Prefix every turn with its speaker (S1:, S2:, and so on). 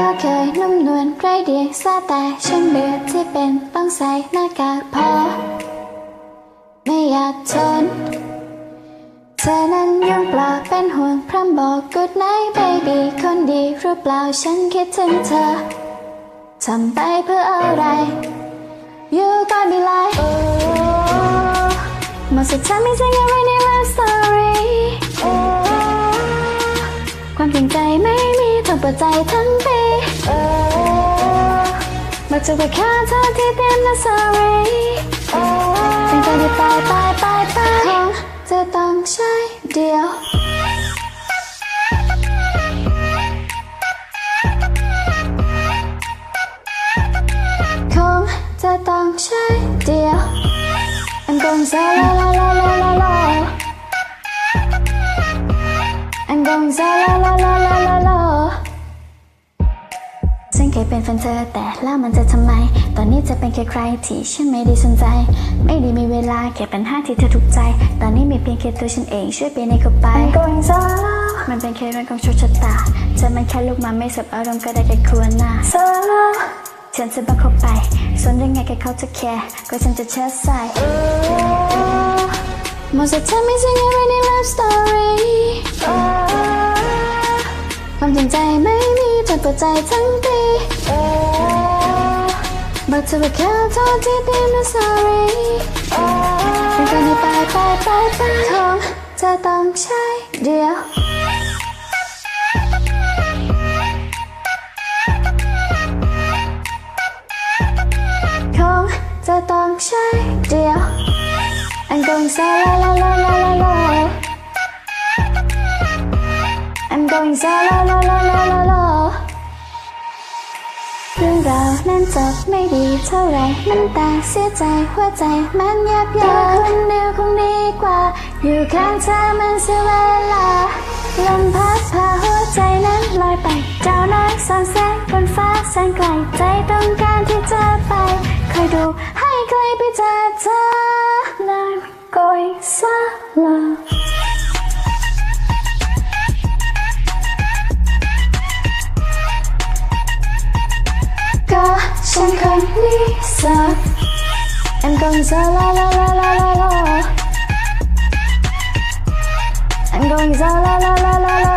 S1: ก็เคยนุ่มนวลใกล้เดียซาแต่ฉันเบื่อที่เป็นต้องใส่หน้ากากพอ ไม่อยากทนเธอนั้นยังเปล่าเป็นห่วงพร่ำบอก good night baby คนดีหรือเปล่าฉันคิดถึงเธอทำไปเพื่ออะไร You got me like oh หมดสุดท้ายไม่ใช่อะไรใน ดใจทั้งปีโอ้มาจะไปฆ่เธอที่เต็มนะ sorry โอ้จริงใจที่ไปไปไปไปคงจะต้องใช่เดียวคงจะต้องใช่เดียว I'm going so la la la la la la I'm going so la la la la เป็นแฟนเธอแต่แล้วมันจะทำไม ตอนนี้จะเป็นแค่ใครที่ฉันไม่ได้สนใจ ไม่ได้มีเวลาแค่ปัญหาที่เธอทุกใจ ตอนนี้มีเพียงแค่ตัวฉันเองช่วยเปลี่ยนให้เข้าไป going so มันเป็นแค่เรื่องของโชคชะตาเธอมันแค่ลูกมาไม่สับอารมณ์ก็ได้แค่ควรหน้า so ฉันจะบังเข้าไปส่วนยังไงแค่เขาจะแคร์ก็ฉันจะเชิดใส่หมดสุดท้ายไม่ใช่อะไรใน love story ความจริงใจไม่มี เธอเปิดใจทั้งปีบอกเธอว่าแค่โทษที่ดีนะ sorry เป็นคนที่ไปไปไปไปคงจะต้องใช่เดียวคงจะต้องใช่เดียว I'm going so la la la la la la I'm going so la la la la la la เรื่องราวนั้นจบไม่ดีเท่าไรน้ำตาเสียใจหัวใจมันยับเยินคนเดียวคงดีกว่า อยู่ข้างเธอมันเสียเวลาลมพัดพาหัวใจนั้นลอยไป เจ้าน้อยสอนแสงบนฟ้าแสนไกลใจต้องการที่จะไปคอยดูให้ใครไปเจอเธอ ฉันคนนี้สัก I'm going so la la la la la la I'm going so la la la la la la